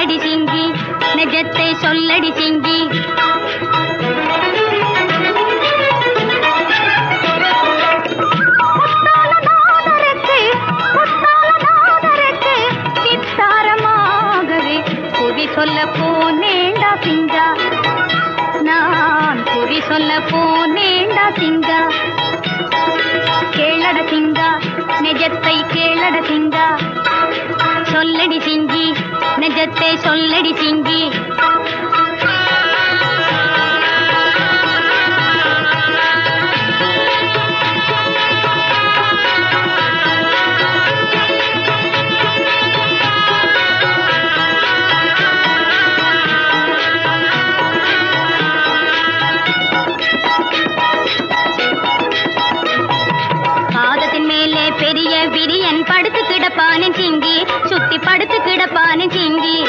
சொல்லடி சிங்கி நிஜத்தை சொல்லடி சிங்கி. மந்திரத்தை சொல்லடி சிங்கி. படுத்து கிடப்பான சிங்கி. படுத்து கிடப்பானு கிங்கி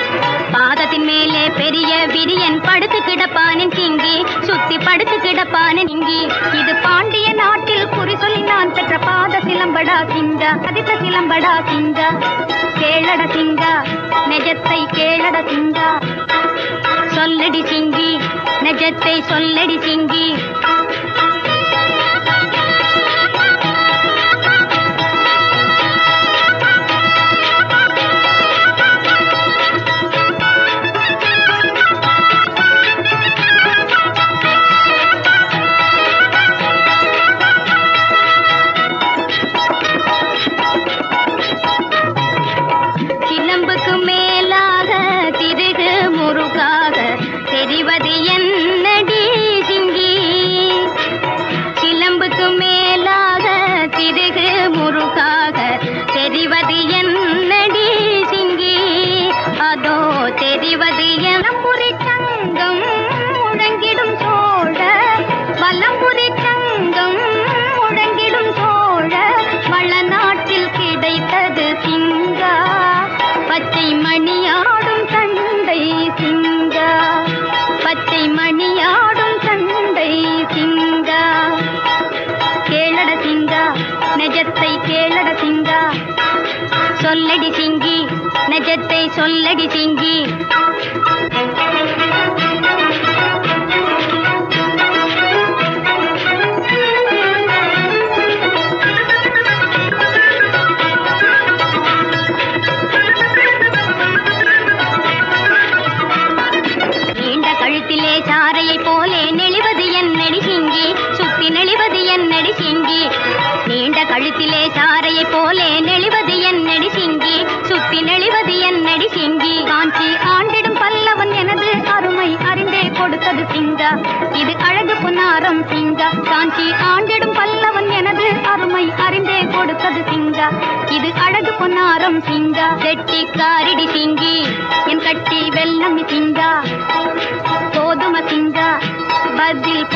பாதத்தின் மேலே பெரிய விரியன் படுத்து கிடப்பானு கிங்கி சுத்தி படுத்து கிடப்பானு கிங்கி இது பாண்டிய நாட்டில் குறி சொல்லி நான் பெற்ற பாத சிலம்படா சிங்கா. பதித்த சிலம்படா சிங்கா. கேளட சிங்கா. நெஜத்தை கேளட சிங்கா. சொல்லடி சிங்கி. நெஜத்தை சொல்லடி சிங்கி. சிங்கா. கெட்டி காரிடி சிங்கி என் கட்டில் வெள்ளம் சிங்கா. கோதுமை சிங்கா பதில்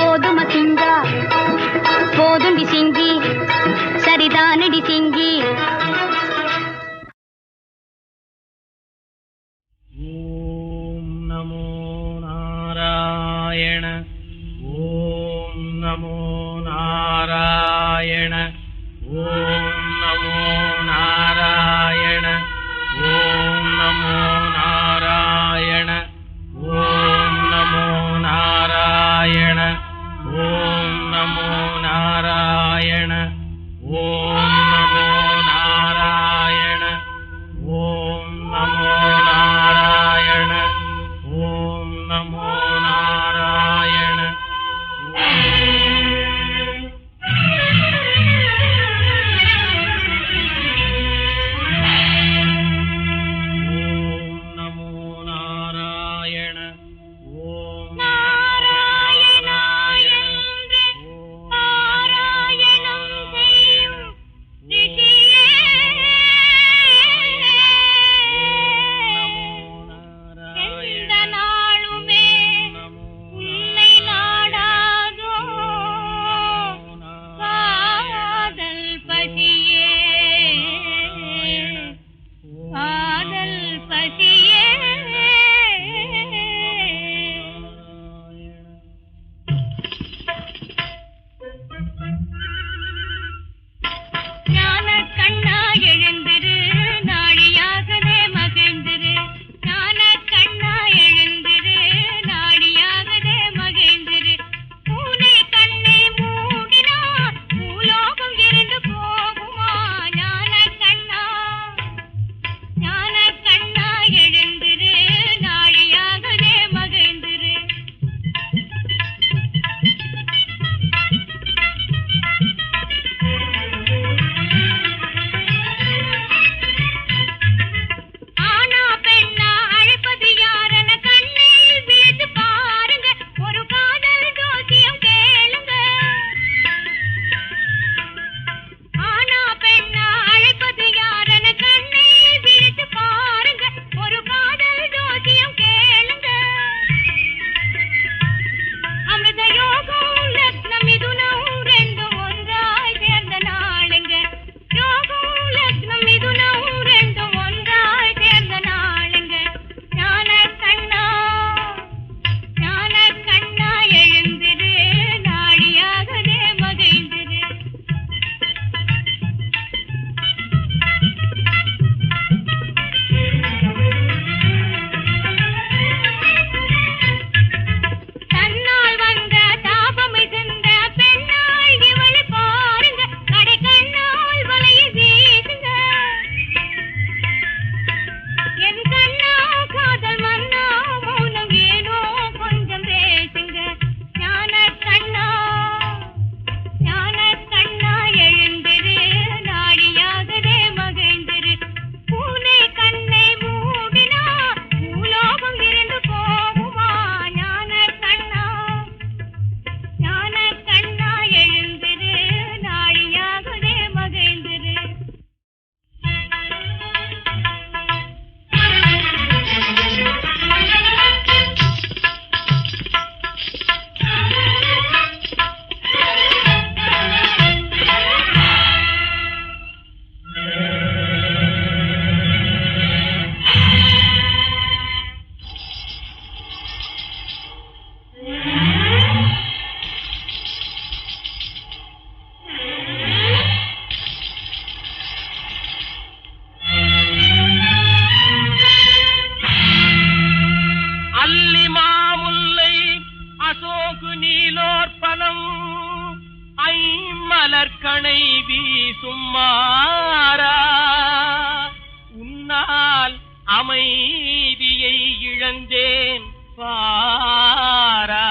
இழந்தேன் பாராய்.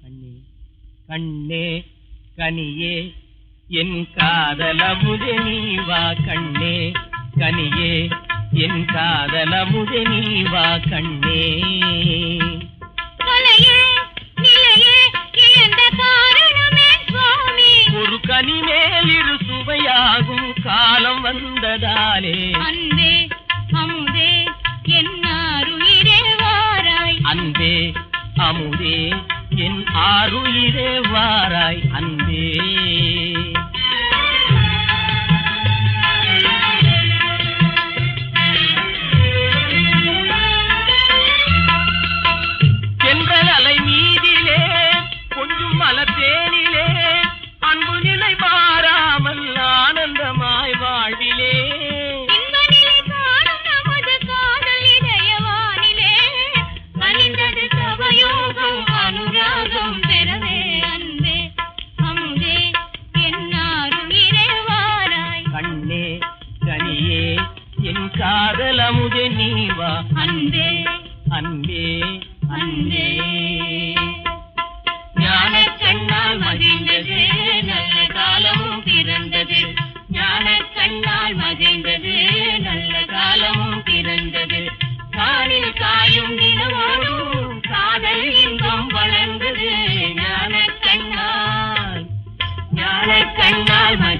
கண்ணே கண்ணே கனியே என் காதலமுதே நீ வா கண்ணே. கனியே என் காதலமுதே நீ வா கண்ணே. ஒரு கனி மேலிரு சுவையாகும் காலம் வந்ததாலே. அன்பே அமுதே என்னாருயிரே வாராய். அன்பே அமுதே என் ஆறுயிரே வாராய். அன்பே.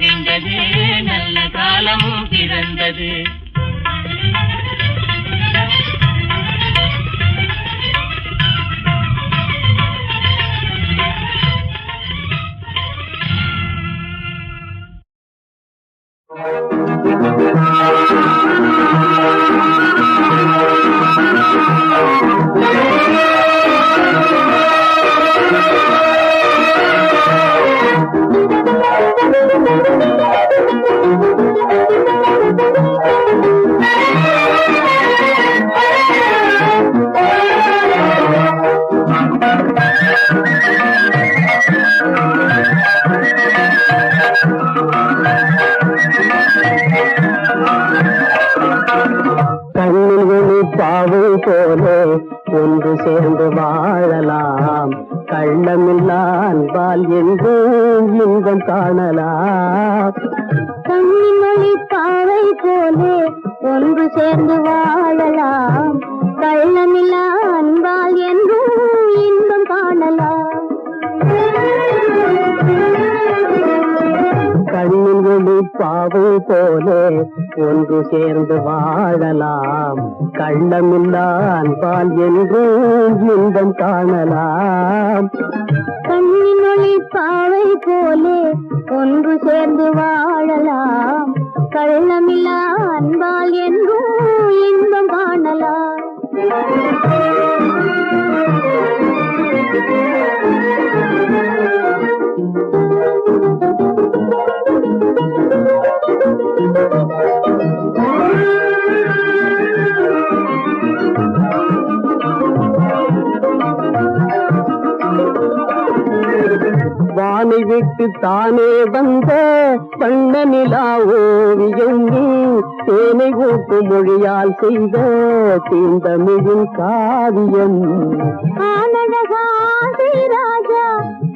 கண்ணால் மகிழ்ந்தது நல்ல காலமும் பிறந்தது. போலே ஒன்று சேர்ந்து வாழலாம். கள்ளமில்லா அன்பால் என்று இன்பம் காணலாம். கண்ணிமொழி பாவை போலே ஒன்று சேர்ந்து வாழலாம். கள்ளமில்லா அன்பால் என்றும் இன்பம் காணலாம். கண்ணின் விழி பாவை போலே ஒன்று சேர்ந்து வாழலாம். கள்ளமில்லா பால் என்று இன்பம் காணலாம். கண்ணின் ஒளி பாவை போலே ஒன்று சேர்ந்து வாழலாம். கள்ளமில்லா அன்பால் என்றும் இன்பம் காணலாம். விட்டு தானே வந்த வண்ண நிலா ஓவியம் நீ தேனை ஊட்டு மொழியால் செய்த தீந்தமிழின் காவியம். ராஜா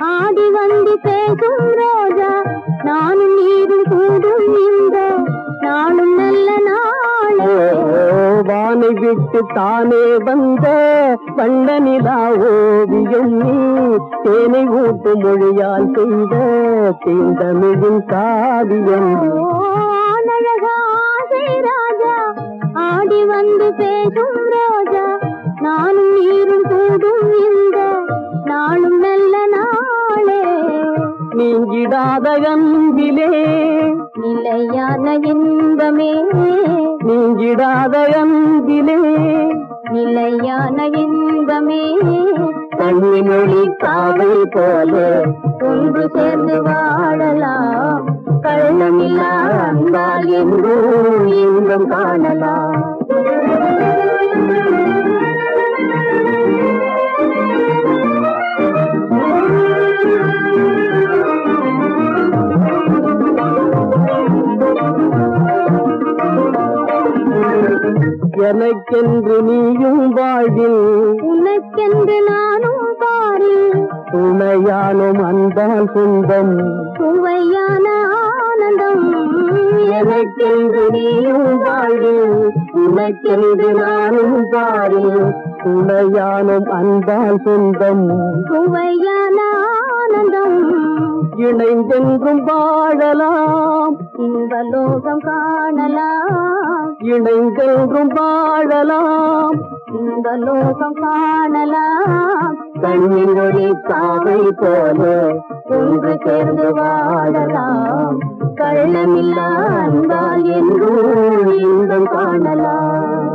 ஆடி வந்து பேசும் ரோஜா நானும் நீரும் கூடும் இந்த நாளும் நல்ல நாளே. வானை விட்டு தானே வந்த வண்ண நிலா ஓவியம் நீ. தேனை ஊட்டு மொழியால் செய்த தீந்தமிழின் காவியம் ராஜா ஆடி வந்து பேசும் ரோஜா. நானும் நீரும் கூடும் இந்த நாளும் நல்ல நாளே. நீங்கிடாத அன்பிலே நிலையான இன்பமே நீங்கிடாத அன்பிலே. நிலையான இன்பமே. கண்ணிமொழி காவை போல ஒன்று சேர்ந்து வாழலாம். கள்ளமில்லா அன்பால் என்றும் இன்பம் காணலாம். எனக்கென்று நீயும் வாழ்வில் உனக்கென்று நானும் பாரில் துணையானும் அன்பால் சொந்தம் சுவையான ஆனந்தம். எனக்கென்று நீயும் வாழ்வில் உனக்கென்று நானும் பாரில் துணையானும் அன்பால் சொந்தம் சுவையான ஆனந்தம். இணைந்தென்றும் வாழலாம். இன்பலோகம் காணலாம். இணைந்தென்றும் வாழலாம். லோகம் காணலாம். கண்ணின் ஒளி காவை போல ஒன்று சேர்ந்து வாழலாம். கள்ளமில்லா அன்பால் என்றும் காணலாம்.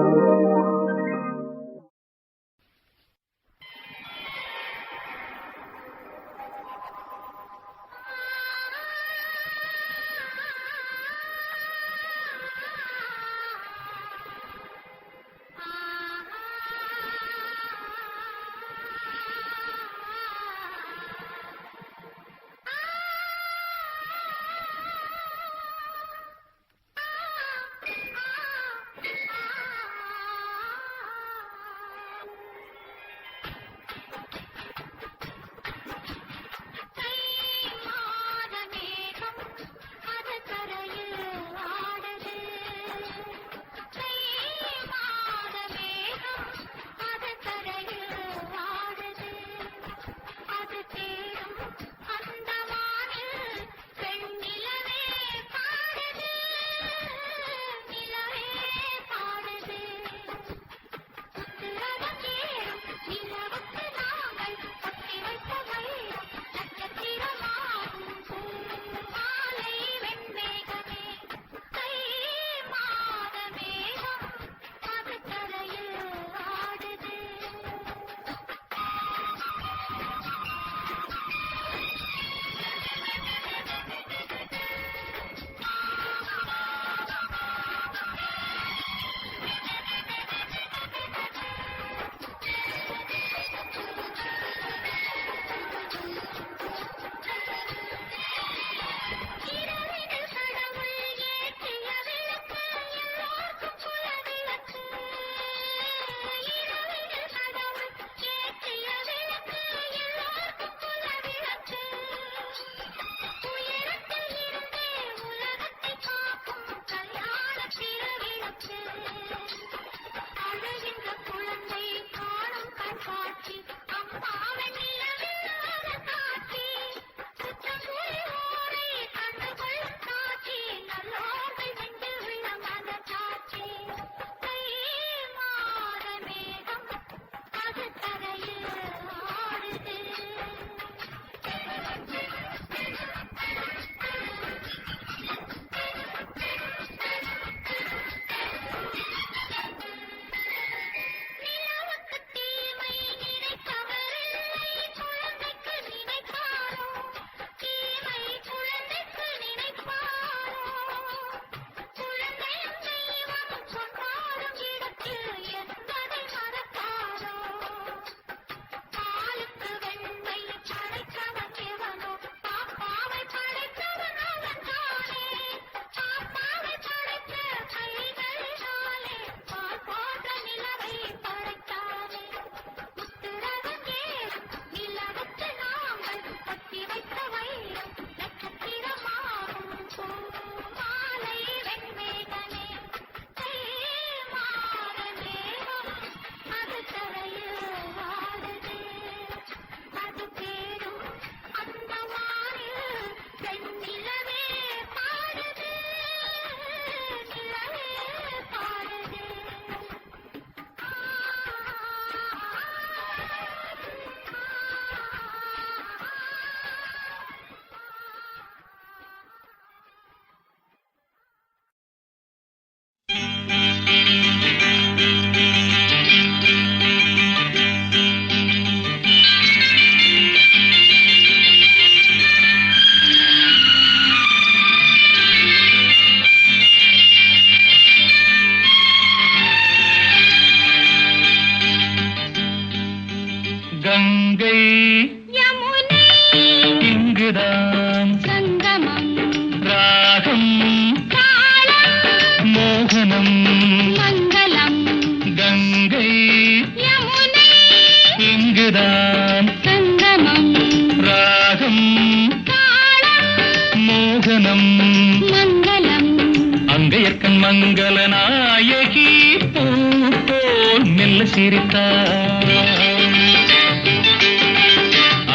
சிரித்தார்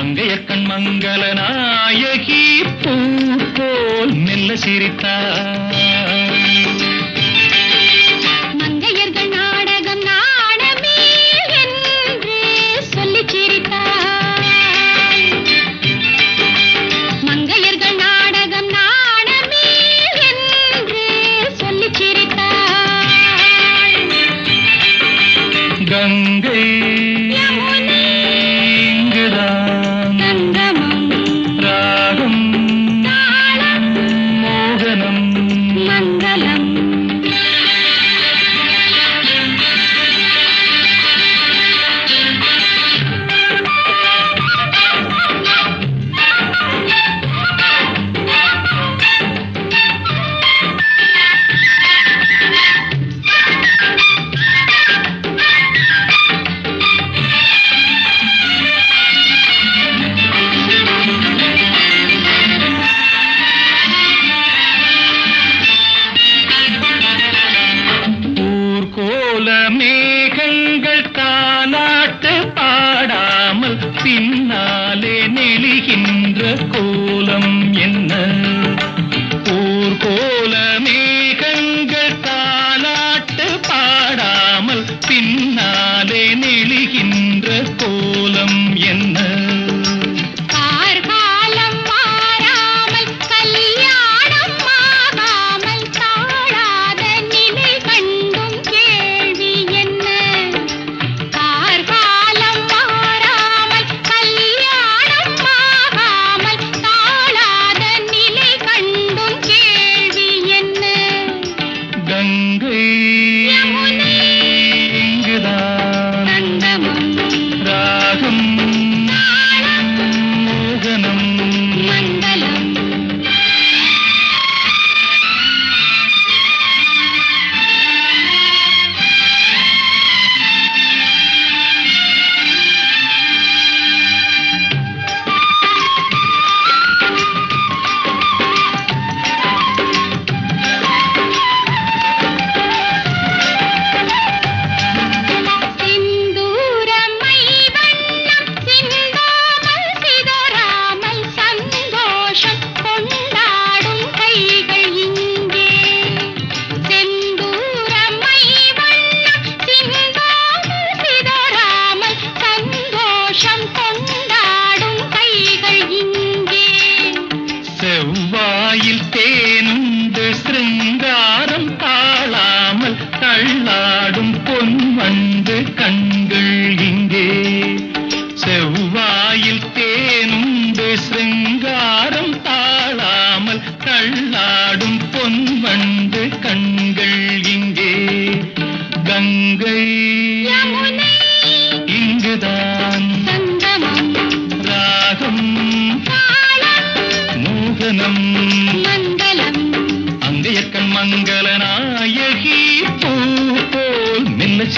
அங்கையக்கண் மங்கள நாயகி பூ போல் மெல்ல சிரித்தார்.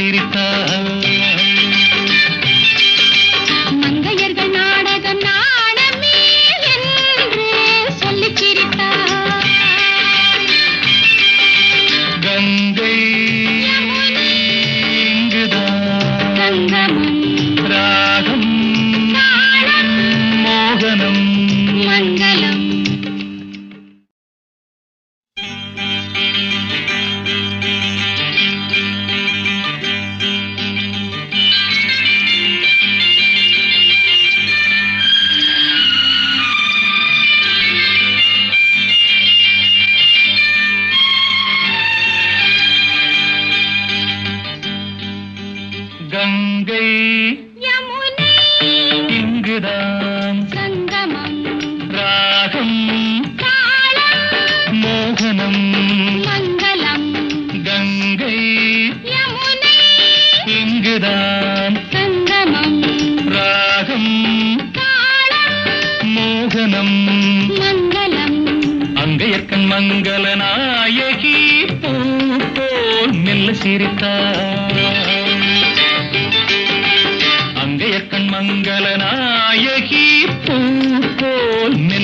சிரித்த மதுராம் சங்கமம் ராகம் மோகனம் மங்களம் கங்கை யமுனை இங்குதான் சங்கமம் ராகம் மோகனம். மங்களம். அங்கையற்கண் மங்கள நாயகி போல் மெல்ல சிரித்தார்.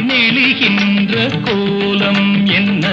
நெளிகின்ற கோலம் என்ன?